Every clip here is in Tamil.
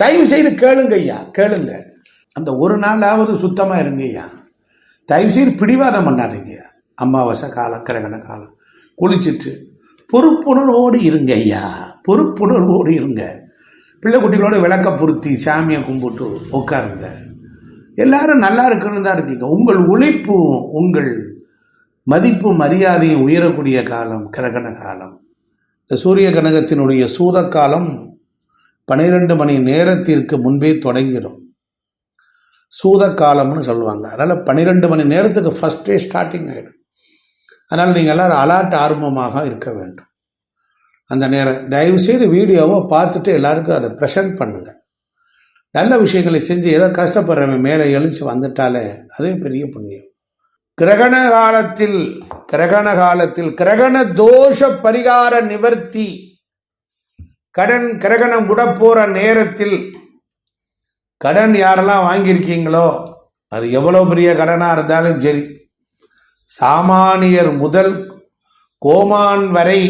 தயவு செய்து கேளுங்க ஐயா கேளுங்க. அந்த ஒரு நாளாவது சுத்தமாக இருங்க ஐயா தயவு செய்து பிடிவாதம் பண்ணாதீங்க அமாவாசை காலம் கிரகண காலம். குளிச்சுட்டு பொறுப்புணர்வோடு இருங்க ஐயா பொறுப்புணர்வோடு இருங்க. பிள்ளை குட்டிகளோட விளக்க பொருத்தி சாமியை கும்பிட்டு உட்காருங்க. எல்லாரும் நல்லா இருக்குன்னு தான் இருக்கீங்க. உங்கள் உழைப்பும் உங்கள் மதிப்பு மரியாதையும் உயரக்கூடிய காலம் கிரகண காலம். இந்த சூரிய கனகத்தினுடைய சூத காலம் பன்னிரெண்டு மணி நேரத்திற்கு முன்பே தொடங்கிடும். சூத காலம்னு சொல்லுவாங்க. அதனால் பன்னிரெண்டு மணி நேரத்துக்கு ஃபஸ்ட்டே ஸ்டார்டிங் ஆகிடும் அதனால் நீங்கள் எல்லோரும் அலர்ட் ஆர்வமாக இருக்க வேண்டும். அந்த நேரம் தயவுசெய்து வீடியோவை பார்த்துட்டு எல்லாருக்கும் அதை ப்ரெசென்ட் பண்ணுங்கள் நல்ல விஷயங்களை செஞ்சு ஏதோ கஷ்டப்படுறவன் மேலே எழுச்சி வந்துட்டாலே அதே பெரிய புண்ணியம். கிரகண காலத்தில் கிரகண காலத்தில் கிரகண தோஷ பரிகார நிவர்த்தி கடன் கிரகணம் விட போகிற நேரத்தில் கடன் யாரெல்லாம் வாங்கியிருக்கீங்களோ அது எவ்வளோ பெரிய கடனாக இருந்தாலும் சரி சாமானியர் முதல் கோமான் வரை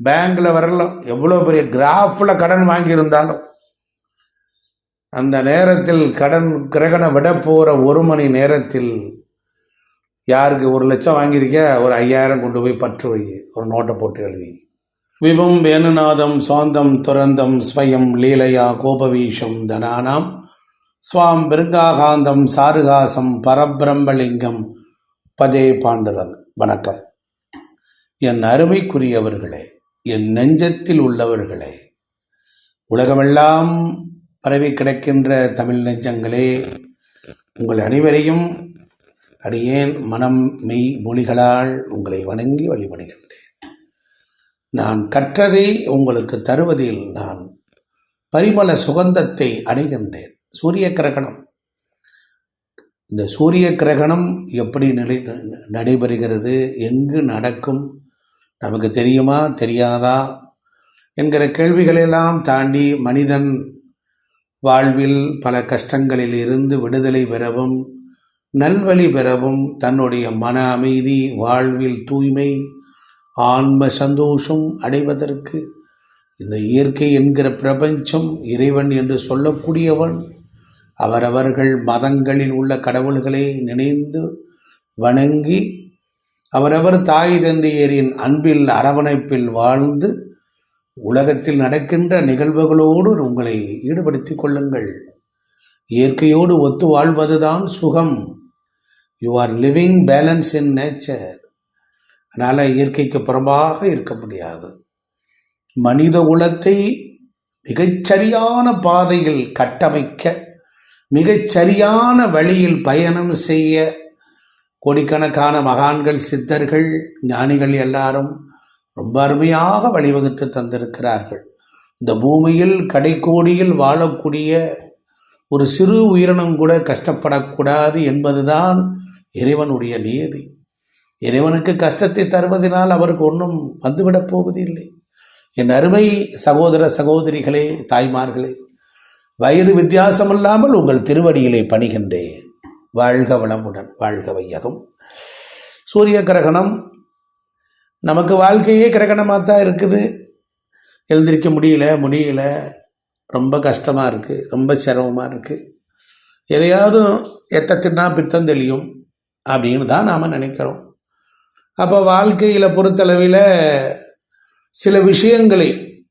பேங்கில் வரலாம் எவ்வளோ பெரிய கிராஃபில் கடன் வாங்கியிருந்தாலும் அந்த நேரத்தில் கடன் கிரகணம் விட போகிற ஒரு மணி நேரத்தில் யாருக்கு ஒரு லட்சம் வாங்கியிருக்க ஒரு ஐயாயிரம் கொண்டு போய் பற்று வை ஒரு நோட்டை போட்டு எழுதி. விபம் வேணுநாதம் சாந்தம் துரந்தம் ஸ்வயம் லீலையா கோபவீஷம் தனானாம். ஸ்வாம் பிருங்காகாந்தம் சாருகாசம் பரபிரம்மலிங்கம். பஜே பாண்டுரங் வணக்கம். என் அருமைக்குரியவர்களே என் நெஞ்சத்தில் உள்ளவர்களே உலகமெல்லாம் பரவி கிடக்கின்ற தமிழ் நெஞ்சங்களே உங்கள் அனைவரையும் அடியேன் மனம் மெய் மொழிகளால் உங்களை வணங்கி வழிபடுகிறேன். நான் கற்றதை உங்களுக்கு தருவதில் நான் பரிமள சுகந்தத்தை அடைகின்றேன். சூரிய கிரகணம். இந்த சூரிய கிரகணம் எப்படி நிலை நடைபெறுகிறது எங்கு நடக்கும் நமக்கு தெரியுமா தெரியாதா என்கிற கேள்விகளெல்லாம் தாண்டி மனிதன் வாழ்வில் பல கஷ்டங்களில் இருந்து விடுதலை பெறவும் நல்வழி பெறவும் தன்னுடைய மன அமைதி வாழ்வில் தூய்மை ஆன்ம சந்தோஷம் அடைவதற்கு இந்த இயற்கை என்கிற பிரபஞ்சம் இறைவன் என்று சொல்லக்கூடியவன் அவரவர்கள் மதங்களில் உள்ள கடவுள்களை நினைந்து வணங்கி அவரவர் தாய் தந்தையரின் அன்பில் அரவணைப்பில் வாழ்ந்து உலகத்தில் நடக்கின்ற நிகழ்வுகளோடு உங்களை ஈடுபடுத்திக் கொள்ளுங்கள். இயற்கையோடு ஒத்து வாழ்வதுதான் சுகம். You are living balance in nature அதனால் இயற்கைக்கு புறம்பாக இருக்க முடியாது. மனித குலத்தை மிகச்சரியான பாதையில் கட்டமைக்க மிகச்சரியான வழியில் பயணம் செய்ய கோடிக்கணக்கான மகான்கள் சித்தர்கள் ஞானிகள் எல்லாரும் ரொம்ப அருமையாக வழிவகுத்து தந்திருக்கிறார்கள். இந்த பூமியில் கடைக்கோடியில் வாழக்கூடிய ஒரு சிறு உயிரினம் கூட கஷ்டப்படக்கூடாது என்பதுதான் இறைவனுடைய நியதி இறைவனுக்கு கஷ்டத்தை தருவதனால் அவருக்கு ஒன்றும் வந்துவிடப் போவதில்லை. என் அருமை சகோதர சகோதரிகளே தாய்மார்களே வயது வித்தியாசமில்லாமல் உங்கள் திருவடியிலே பணிகின்றேன். வாழ்க வளமுடன் வாழ்க வையகம். சூரிய கிரகணம் நமக்கு வாழ்க்கையே கிரகணமாக தான் இருக்குது. எழுந்திருக்க முடியல முடியல. ரொம்ப கஷ்டமாக இருக்குது ரொம்ப சிரமமாக இருக்குது எதையாவது எத்த தின்னா பித்தம் தெளியும் அப்படின்னு தான் நாம் நினைக்கிறோம். அப்போ வாழ்க்கையில் பொறுத்தளவில் சில விஷயங்களை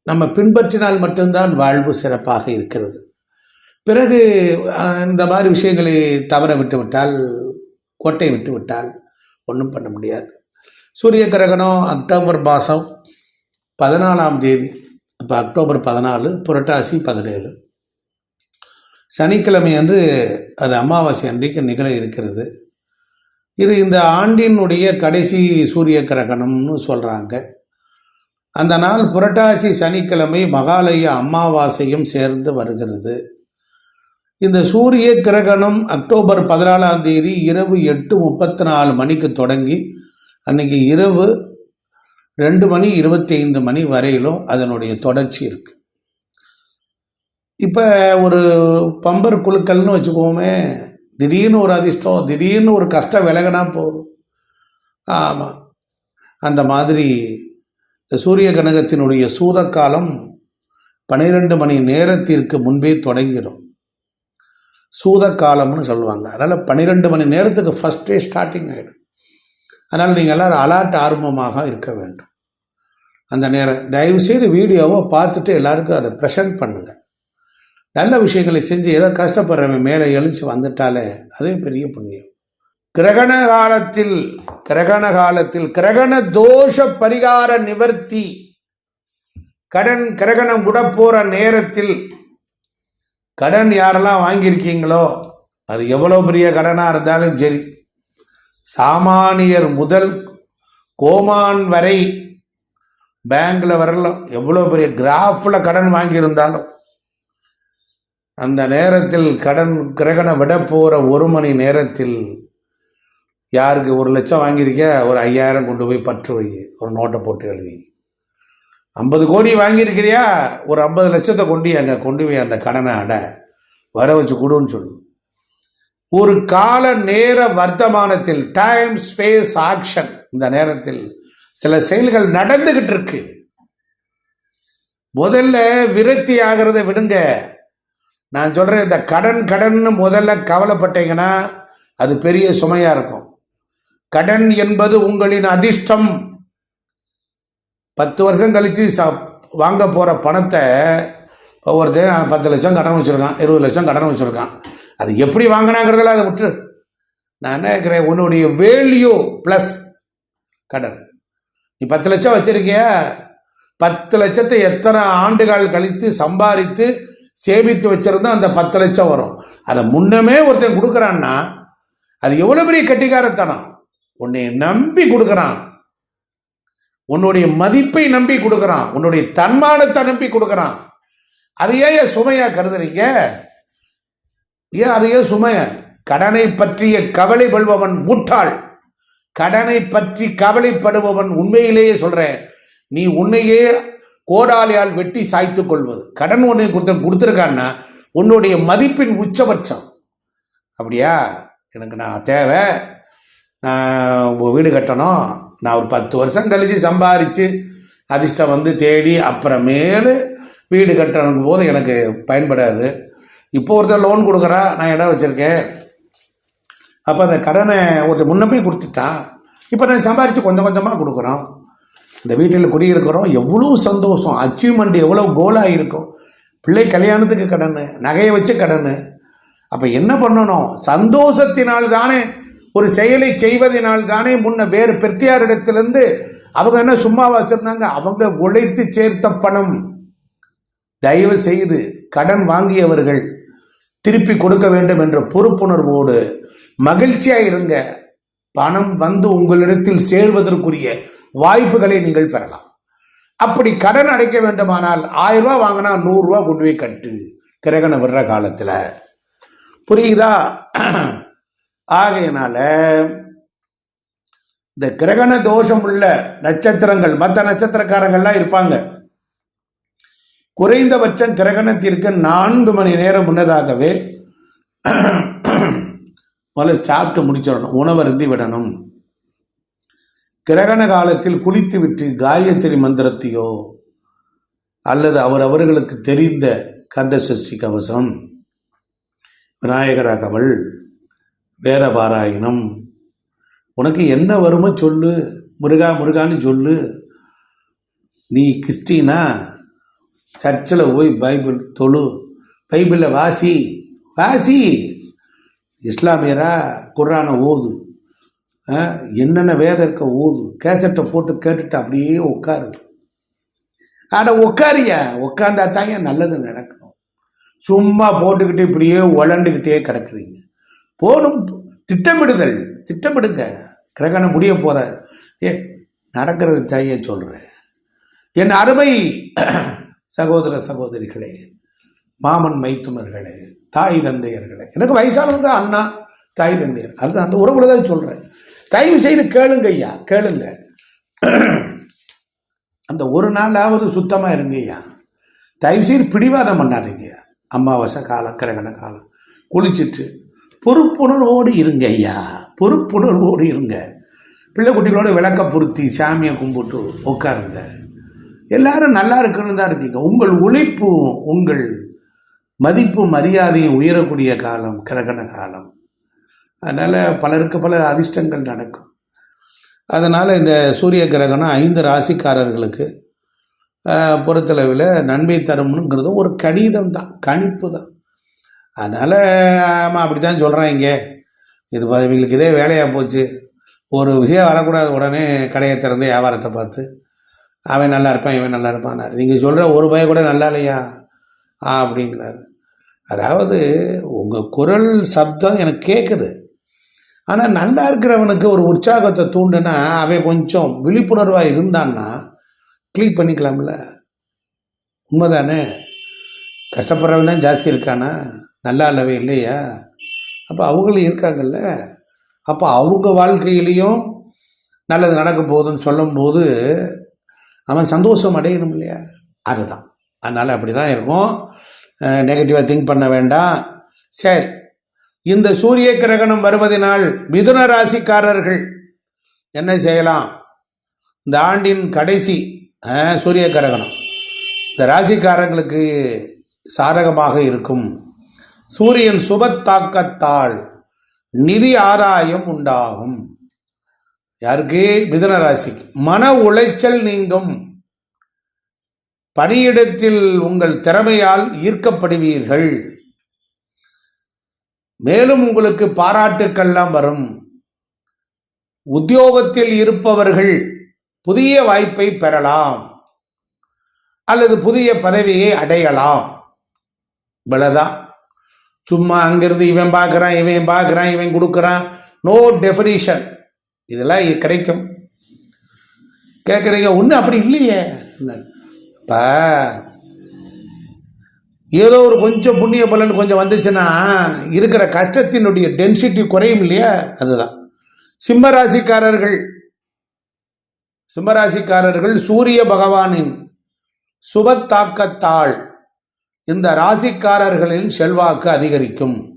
நம்ம பின்பற்றினால் மட்டும்தான் வாழ்வு சிறப்பாக இருக்கிறது. பிறகு இந்த மாதிரி விஷயங்களை தவற விட்டு விட்டால் கோட்டை விட்டுவிட்டால் ஒன்றும் பண்ண முடியாது. சூரிய கிரகணம் அக்டோபர் மாதம் பதினாலாம் தேதி இப்போ அக்டோபர் பதினாலு புரட்டாசி பதினேழு. சனிக்கிழமை அன்று அது அமாவாசை அன்றைக்கு நிகழ இருக்கிறது. இது இந்த ஆண்டினுடைய கடைசி சூரிய கிரகணம்னு சொல்கிறாங்க அந்த நாள் புரட்டாசி சனிக்கிழமை மகாலய அமாவாசையும் சேர்ந்து வருகிறது. இந்த சூரிய கிரகணம் அக்டோபர் பதினாலாம் தேதி இரவு எட்டு முப்பத்தி நாலு மணிக்கு தொடங்கி அன்னைக்கு இரவு ரெண்டு மணி இருபத்தி ஐந்து மணி வரையிலும் அதனுடைய தொடர்ச்சி இருக்கு. இப்போ ஒரு பம்பர் குழுக்கள்னு வச்சுக்கோமே திடீர்னு ஒரு அதிர்ஷ்டம் திடீர்னு ஒரு கஷ்டம் விலகினா போதும். ஆமாம் அந்த மாதிரி இந்த சூரிய கனகத்தினுடைய சூதக்காலம் பன்னிரெண்டு மணி நேரத்திற்கு முன்பே தொடங்கிடும். சூதக்காலம்னு சொல்லுவாங்க. அதனால் பன்னிரெண்டு மணி நேரத்துக்கு ஃபஸ்ட்டே ஸ்டார்டிங் ஆகிடும் அதனால் நீங்கள் எல்லோரும் அலர்ட் ஆர்வமாக இருக்க வேண்டும். அந்த நேரம் தயவுசெய்து வீடியோவை பார்த்துட்டு எல்லாருக்கும் அதை ப்ரெசென்ட் பண்ணுங்கள் நல்ல விஷயங்களை செஞ்சு ஏதோ கஷ்டப்படுறவன் மேலே எழுச்சி வந்துட்டாலே அதே பெரிய புண்ணியம். கிரகண காலத்தில் கிரகண காலத்தில் கிரகண தோஷ பரிகார நிவர்த்தி கடன் கிரகணம் விட போகிற நேரத்தில் கடன் யாரெல்லாம் வாங்கியிருக்கீங்களோ அது எவ்வளோ பெரிய கடனாக இருந்தாலும் சரி சாமானியர் முதல் கோமான் வரை பேங்கில் வரலாம். எவ்வளோ பெரிய கிராஃபில் கடன் வாங்கியிருந்தாலும் அந்த நேரத்தில் கடன் கிரகணம் விட போகிற ஒரு மணி நேரத்தில் யாருக்கு ஒரு லட்சம் வாங்கியிருக்க? ஒரு ஐயாயிரம் கொண்டு போய் பற்று வை. ஒரு நோட்டை போட்டு எழுதி. ஐம்பது கோடி வாங்கியிருக்கிறியா? ஒரு ஐம்பது லட்சத்தை கொண்டு அங்கே கொண்டு போய் அந்த கடனை அட. வர வச்சு கொடுன்னு சொல்லு. ஒரு கால நேர வர்த்தமானத்தில் டைம் ஸ்பேஸ் ஆக்ஷன் இந்த நேரத்தில் சில செயல்கள் நடந்துகிட்டு இருக்கு. முதல்ல விரக்தி ஆகிறத விடுங்க. நான் சொல்கிறேன் இந்த கடன் கடன்னு முதல்ல கவலைப்பட்டீங்கன்னா அது பெரிய சுமையாக இருக்கும். கடன் என்பது உங்களின் அதிர்ஷ்டம். பத்து வருஷம் கழித்து ச- வாங்க போகிற பணத்தை இப்போ பத்து லட்சம் கடன் வச்சுருக்கான் இருபது லட்சம் கடன் வச்சுருக்கான். அது எப்படி வாங்கினாங்கிறதுல அதை விட்டு நான் என்ன கேட்குறேன் உன்னுடைய வேல்யூ ப்ளஸ் கடன். நீ பத்து லட்சம் வச்சுருக்கிய? பத்து லட்சத்தை எத்தனை ஆண்டுகள் கழித்து சம்பாதித்து சேமித்து வச்சிருந்தா அந்த பத்து லட்சம் வரும். அதை முன்னமே ஒருத்தன் கொடுக்குறான்னா அது எவ்வளோ பெரிய கட்டிக்காரத்தனம். உன்னை நம்பி கொடுக்குறான். உன்னுடைய மதிப்பை நம்பி கொடுக்குறான். உன்னுடைய தன்மானத்தை நம்பி கொடுக்குறான். அது ஏன் சுமையா கருதுறீங்க? ஏன் அது ஏன் சுமைய? கடனை பற்றிய கவலை கொள்பவன் முட்டாள். கடனை பற்றி கவலைப்படுபவன் உண்மையிலேயே சொல்றேன். நீ உன்னையே கோடாலியால் வெட்டி சாய்த்து கொள்வது. கடன் ஒன்று கொடுத்த கொடுத்துருக்கான்னா உன்னுடைய மதிப்பின் உச்சபட்சம். அப்படியா? எனக்கு நான் தேவை. நான் வீடு கட்டணும். நான் ஒரு பத்து வருஷம் கழிச்சு சம்பாரித்து அதிர்ஷ்டம் வந்து தேடி அப்புறமேலு வீடு கட்டணும் போது எனக்கு பயன்படாது. இப்போ ஒருத்தர் லோன் கொடுக்குறா நான் இடம் வச்சுருக்கேன். அப்போ அந்த கடனை ஒருத்தர் முன்னமே போய் கொடுத்துட்டான். இப்போ நான் சம்பாரித்து கொஞ்சம் கொஞ்சமாக கொடுக்குறோம். இந்த வீட்டில் குடியிருக்கிறோம் எவ்வளோ சந்தோஷம் அச்சீவ்மெண்ட் எவ்வளோ கோலாக இருக்கும் பிள்ளை கல்யாணத்துக்கு கடன் நகையை வச்சு கடன் அப்போ என்ன பண்ணணும்? சந்தோஷத்தினால் தானே ஒரு செயலை செய்வதனால் தானே முன்ன வேறு பெருத்தியாரிடத்திலிருந்து அவங்க என்ன சும்மா வச்சுருந்தாங்க? அவங்க உழைத்து சேர்த்த பணம். தயவு செய்து கடன் வாங்கியவர்கள் திருப்பி கொடுக்க வேண்டும் என்ற பொறுப்புணர்வோடு மகிழ்ச்சியாக இருங்க. பணம் வந்து உங்களிடத்தில் சேர்வதற்குரிய வாய்ப்புகளை நீங்கள் பெறலாம். அப்படி கடன் அடைக்க வேண்டுமானால் ஆயிரம் ரூபா வாங்கினா நூறுரூவா கொண்டு போய் கட்டு. கிரகணம் விடுற காலத்தில். புரியுதா? ஆகையினால இந்த கிரகண தோஷம் உள்ள நட்சத்திரங்கள் மற்ற நட்சத்திரக்காரங்கள்லாம் இருப்பாங்க. குறைந்தபட்சம் கிரகணத்திற்கு நான்கு மணி நேரம் முன்னதாகவே முதல்ல சாப்பிட்டு முடிச்சிடணும் உணவருந்தி விடணும். கிரகண காலத்தில் குளித்துவிட்டு காயத்ரி மந்திரத்தையோ அல்லது அவர் அவர்களுக்கு தெரிந்த கந்த சஷ்டி கவசம் விநாயகராகவள் அகவல் பாராயணம். உனக்கு என்ன வருமோ சொல்லு முருகா முருகான்னு சொல்லு. நீ கிறிஸ்டினா சர்ச்சில் போய் பைபிள் தொழு பைபிளில் வாசி வாசி. இஸ்லாமியரா குர்ஆனை ஓது. என்னென்ன வேதம் இருக்க ஓது கேசட்டை போட்டு கேட்டுட்டு அப்படியே உட்காரு. அட உட்காரியா உட்காந்தா தான் நல்லது நடக்கும் சும்மா போட்டுக்கிட்டு இப்படியே உழண்டுக்கிட்டே கிடக்குறீங்க. போகணும் திட்டமிடுதல் திட்டமிடுங்க. கிரகணம் முடிய போகிற ஏ நடக்கிறது தாயே சொல்கிறேன் என் அருமை சகோதர சகோதரிகளே மாமன் மைத்துனர்களே தாய் தந்தையர்களே. எனக்கு வயசானவங்க அண்ணா தாய் தந்தையர். அது அந்த உறவுல தான் சொல்கிறேன் தயவு செய்து கேளுங்க ஐயா கேளுங்க. அந்த ஒரு நாளாவது சுத்தமாக இருங்க ஐயா. தயவு செய்து பிடிவாதம் பண்ணாதீங்க அமாவாசை காலம் கிரகண காலம். குளிச்சுட்டு பொறுப்புணர்வோடு இருங்க ஐயா. பொறுப்புணர்வோடு இருங்க. பிள்ளை குட்டிகளோட விளக்க பொருத்தி சாமியை கும்பிட்டு உட்காருங்க. எல்லாரும் நல்லா இருக்குன்னு தான் இருக்கீங்க. உங்கள் உழைப்பும் உங்கள் மதிப்பு மரியாதையும் உயரக்கூடிய காலம் கிரகண காலம். அதனால் பலருக்கு பல அதிர்ஷ்டங்கள் நடக்கும். அதனால் இந்த சூரிய கிரகணம் ஐந்து ராசிக்காரர்களுக்கு பொறுத்தளவில் நன்மை தரும்னுங்கிறது ஒரு கணிதம் தான் கணிப்பு தான். அதனால் ஆமாம் அப்படி தான் சொல்கிறாங்க இது இவங்களுக்கு இதே வேலையாக போச்சு. ஒரு விஷயம் வரக்கூடாது உடனே கடையை திறந்து வியாபாரத்தை பார்த்து அவன் நல்லா இருப்பான் இவன் நல்லா இருப்பான் நீங்கள் சொல்கிற ஒரு பய கூட நல்லா இல்லையா? ஆ அப்படிங்கிறாரு. அதாவது உங்கள் குரல் சப்தம் எனக்கு கேட்குது ஆனால் நல்லா இருக்கிறவனுக்கு ஒரு உற்சாகத்தை தூண்டுனா அவன் கொஞ்சம் விழிப்புணர்வாக இருந்தான்னா கிளிக் பண்ணிக்கலாம்ல. உண்மைதானே? கஷ்டப்படுறவன் தான் ஜாஸ்தி இருக்கானா? நல்லா இல்லவே இல்லையா? அப்போ அவங்களும் இருக்காங்கல்ல. அப்போ அவங்க வாழ்க்கையிலையும் நல்லது நடக்க போகுதுன்னு சொல்லும்போது அவன் சந்தோஷம் அடையணும் இல்லையா? அதுதான். அதனால் அப்படி தான் இருக்கும் நெகட்டிவாக திங்க் பண்ண வேண்டாம். சரி. இந்த சூரிய கிரகணம் வருவதனால் மிதுன ராசிக்காரர்கள் என்ன செய்யலாம்? இந்த ஆண்டின் கடைசி சூரிய கிரகணம். இந்த ராசிக்காரங்களுக்கு சாதகமாக இருக்கும். சூரியன் சுபத்தாக்கத்தால் நிதி ஆதாயம் உண்டாகும். யாருக்கு? மிதுன ராசிக்கு. மன உளைச்சல் நீங்கும். பணியிடத்தில் உங்கள் திறமையால் ஈர்க்கப்படுவீர்கள். மேலும் உங்களுக்கு பாராட்டுக்கள்லாம் வரும். உத்தியோகத்தில் இருப்பவர்கள் புதிய வாய்ப்பை பெறலாம். அல்லது புதிய பதவியை அடையலாம். இவ்வளவுதான். சும்மா அங்கிருந்து இவன் பார்க்குறான் இவன் பார்க்குறான் இவன் கொடுக்குறான். நோ டெஃபினிஷன் இதெல்லாம் கிடைக்கும். கேட்குறீங்க ஒன்றும் அப்படி இல்லையே. இப்போ ஏதோ ஒரு கொஞ்சம் புண்ணிய பலன் கொஞ்சம் வந்துச்சுன்னா இருக்கிற கஷ்டத்தினுடைய டென்சிட்டி குறையும் இல்லையா? அதுதான். சிம்மராசிக்காரர்கள் சிம்மராசிக்காரர்கள் சூரிய பகவானின் சுபத்தாக்கத்தால் இந்த ராசிக்காரர்களின் செல்வாக்கு அதிகரிக்கும்.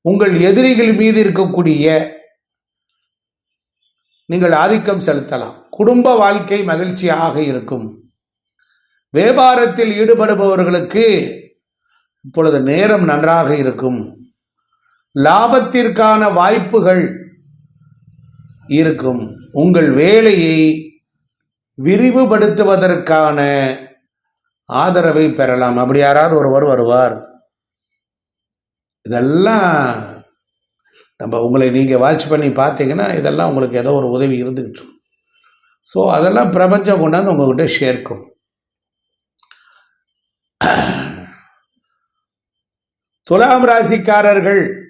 உங்கள் எதிரிகள் மீது இருக்கக்கூடிய நீங்கள் ஆதிக்கம் செலுத்தலாம். குடும்ப வாழ்க்கை மகிழ்ச்சியாக இருக்கும். வியாபாரத்தில் ஈடுபடுபவர்களுக்கு இப்பொழுது நேரம் நன்றாக இருக்கும். லாபத்திற்கான வாய்ப்புகள் இருக்கும். உங்கள் வேலையை விரிவுபடுத்துவதற்கான ஆதரவை பெறலாம். அப்படி யாராவது ஒருவர் வருவார். இதெல்லாம் நம்ம உங்களை நீங்கள் வாட்ச் பண்ணி பார்த்தீங்கன்னா இதெல்லாம் உங்களுக்கு ஏதோ ஒரு உதவி இருந்துக்கிட்டு ஸோ அதெல்லாம் பிரபஞ்சம் கொண்டாந்து உங்கள்கிட்ட சேர்க்கும் துலாம் ராசிக்காரர்கள்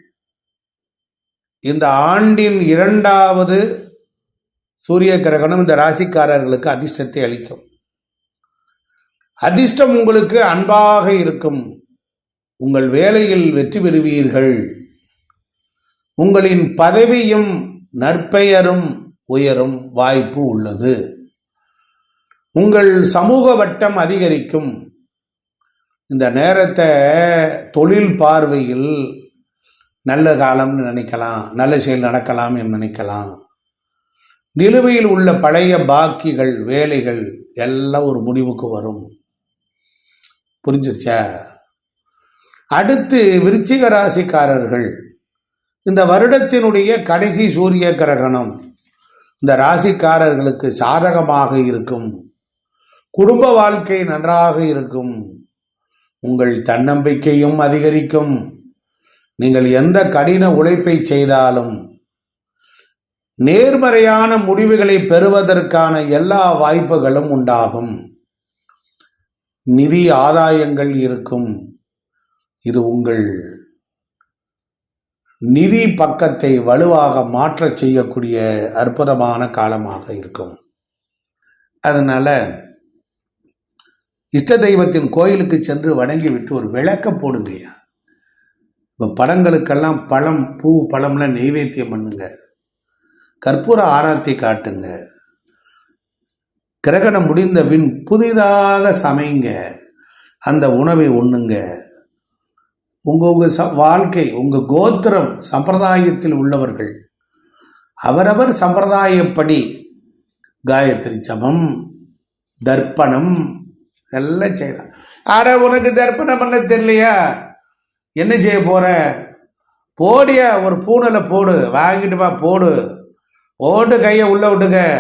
இந்த ஆண்டின் இரண்டாவது சூரிய கிரகணம் இந்த ராசிக்காரர்களுக்கு அதிர்ஷ்டத்தை அளிக்கும். அதிர்ஷ்டம் உங்களுக்கு அன்பாக இருக்கும். உங்கள் வேலையில் வெற்றி பெறுவீர்கள். உங்களின் பதவியும் நற்பெயரும் உயரும் வாய்ப்பு உள்ளது. உங்கள் சமூக வட்டம் அதிகரிக்கும். இந்த நேரத்தை தொழில் பார்வையில் நல்ல காலம்னு நினைக்கலாம் நல்ல செயல் நடக்கலாம் என்று நினைக்கலாம். நிலுவையில் உள்ள பழைய பாக்கிகள் வேலைகள் எல்லாம் ஒரு முடிவுக்கு வரும். புரிஞ்சிருச்சா? அடுத்து விருச்சிக ராசிக்காரர்கள். இந்த வருடத்தினுடைய கடைசி சூரிய கிரகணம் இந்த ராசிக்காரர்களுக்கு சாதகமாக இருக்கும். குடும்ப வாழ்க்கை நன்றாக இருக்கும். உங்கள் தன்னம்பிக்கையும் அதிகரிக்கும். நீங்கள் எந்த கடின உழைப்பை செய்தாலும் நேர்மறையான முடிவுகளை பெறுவதற்கான எல்லா வாய்ப்புகளும் உண்டாகும். நிதி ஆதாயங்கள் இருக்கும். இது உங்கள் நிதி பக்கத்தை வலுவாக மாற்றச் செய்யக்கூடிய அற்புதமான காலமாக இருக்கும். அதனால இஷ்ட தெய்வத்தின் கோயிலுக்கு சென்று வணங்கி விட்டு ஒரு விளக்க போடுங்கய்யா. இப்போ படங்களுக்கெல்லாம் பழம் பூ பழம்லாம் நெய்வேத்தியம் பண்ணுங்க. கற்பூர ஆராத்தி காட்டுங்க. கிரகணம் முடிந்த பின் புதிதாக சமைங்க. அந்த உணவை உண்ணுங்க. உங்கள் உங்கள் ச வாழ்க்கை உங்கள் கோத்திரம் சம்பிரதாயத்தில் உள்ளவர்கள் அவரவர் சம்பிரதாயப்படி காயத்ரி ஜபம் தர்ப்பணம் எல்லாம் செய்யலாம் ஆட உனக்கு தர்ப்பணம் பண்ண தெரியலையா? என்ன செய்ய போற? போடியா ஒரு பூனில் போடு. வாங்கிட்டு வா போடு. ஓட்டு கையை உள்ள விட்டுக்க.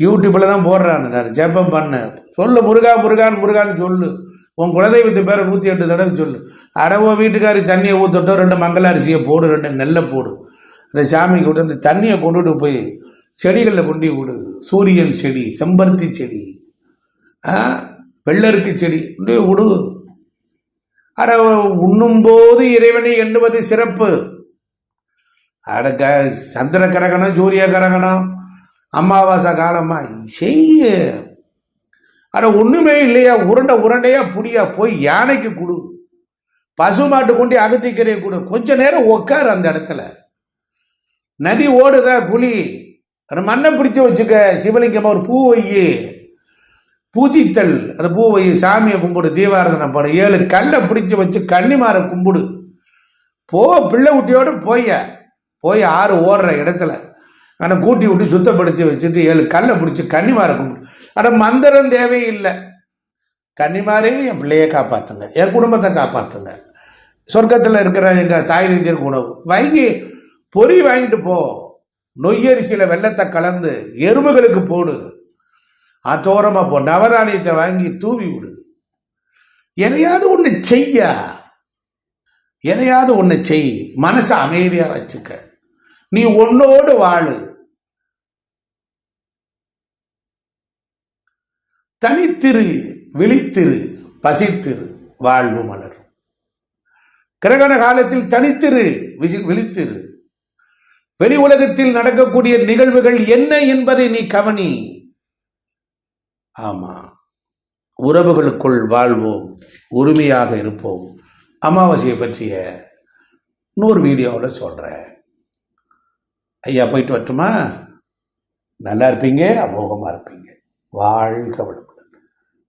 யூடியூப்பில் தான் போடுறான் நான் ஜெபம் பண்ணு. சொல்லு முருகா முருகான் முருகான்னு சொல்லு. உன் குலதெய்வத்து பேரை நூற்றி எட்டு தடவை சொல்லு. அடவோ வீட்டுக்காரி தண்ணியை ஊற்றட்டும் ரெண்டு மங்கள அரிசியை போடு ரெண்டு நெல்லை போடு. அந்த சாமிக்கு விட்டு அந்த தண்ணியை கொண்டுட்டு போய் செடிகளில் கொண்டு விடு. சூரியன் செடி செம்பருத்தி செடி. ஆ? வெள்ளருக்கு செடி. கொண்டு விடு அட உண்ணும்போது இறைவனை எண்ணுவது சிறப்பு. அட க சந்திர கரகணம் சூரிய கரகணம் அமாவாசை காலமா? செய்ய. அட ஒண்ணுமே இல்லையா? உருண்டை உருண்டையா புடியா? போய் யானைக்கு கொடு. பசுமாட்டு கொண்டு அகத்திக்கரையை கொடு. கொஞ்ச நேரம் உட்கார் அந்த இடத்துல. நதி ஓடுதா குழி? மண்ணை பிடிச்சி வச்சுக்க சிவலிங்கமா ஒரு பூ வையி. பூஜித்தல். அந்த பூவை சாமியை கும்பிடு தீபாரதனை பாடு. ஏழு கல்லை பிடிச்சி வச்சு கன்னிமாரை கும்பிடு. போ பிள்ளை குட்டியோடு போய போய் ஆறு ஓடுற இடத்துல. ஆனால் கூட்டி விட்டு சுத்தப்படுத்தி வச்சுட்டு ஏழு கல்லை பிடிச்சி கன்னிமாரை கும்பிடு. ஆனால் மந்திரம் தேவையில்லை. கன்னிமாரே என் பிள்ளையை காப்பாற்றுங்க என் குடும்பத்தை காப்பாற்றுங்க சொர்க்கத்தில் இருக்கிற எங்கள் தாய் நீந்தியர் உணவு. வாங்கி பொறி வாங்கிட்டு போ. நொய்யரிசியில் வெள்ளத்தை கலந்து எறும்புகளுக்கு போடு. ஆத்தோரமாக போ நவதானியத்தை வாங்கி தூவி விடு. எதையாவது ஒன்று செய்ய. எதையாவது ஒன்று செய். மனசை அமைதியாக வச்சுக்க. நீ உன்னோடு வாழு. தனித்திரு விழித்திரு பசித்திரு வாழ்வு மலரும். கிரகண காலத்தில் தனித்திரு விழித்திரு. வெளி உலகத்தில் நடக்கக்கூடிய நிகழ்வுகள் என்ன என்பதை நீ கவனி. ஆமாம் உறவுகளுக்குள் வாழ்வோம் உரிமையாக இருப்போம். அமாவாசையை பற்றிய இன்னொரு வீடியோவில் சொல்கிறேன் ஐயா போயிட்டு வரட்டுமா? நல்லா இருப்பீங்க அமோகமாக இருப்பீங்க. வாழ்க வளமுடன்.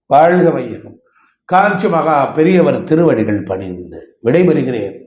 வாழ்க வையகம். காஞ்சி மகா பெரியவர் திருவடிகள் பணிந்து விடைபெறுகிறேன்.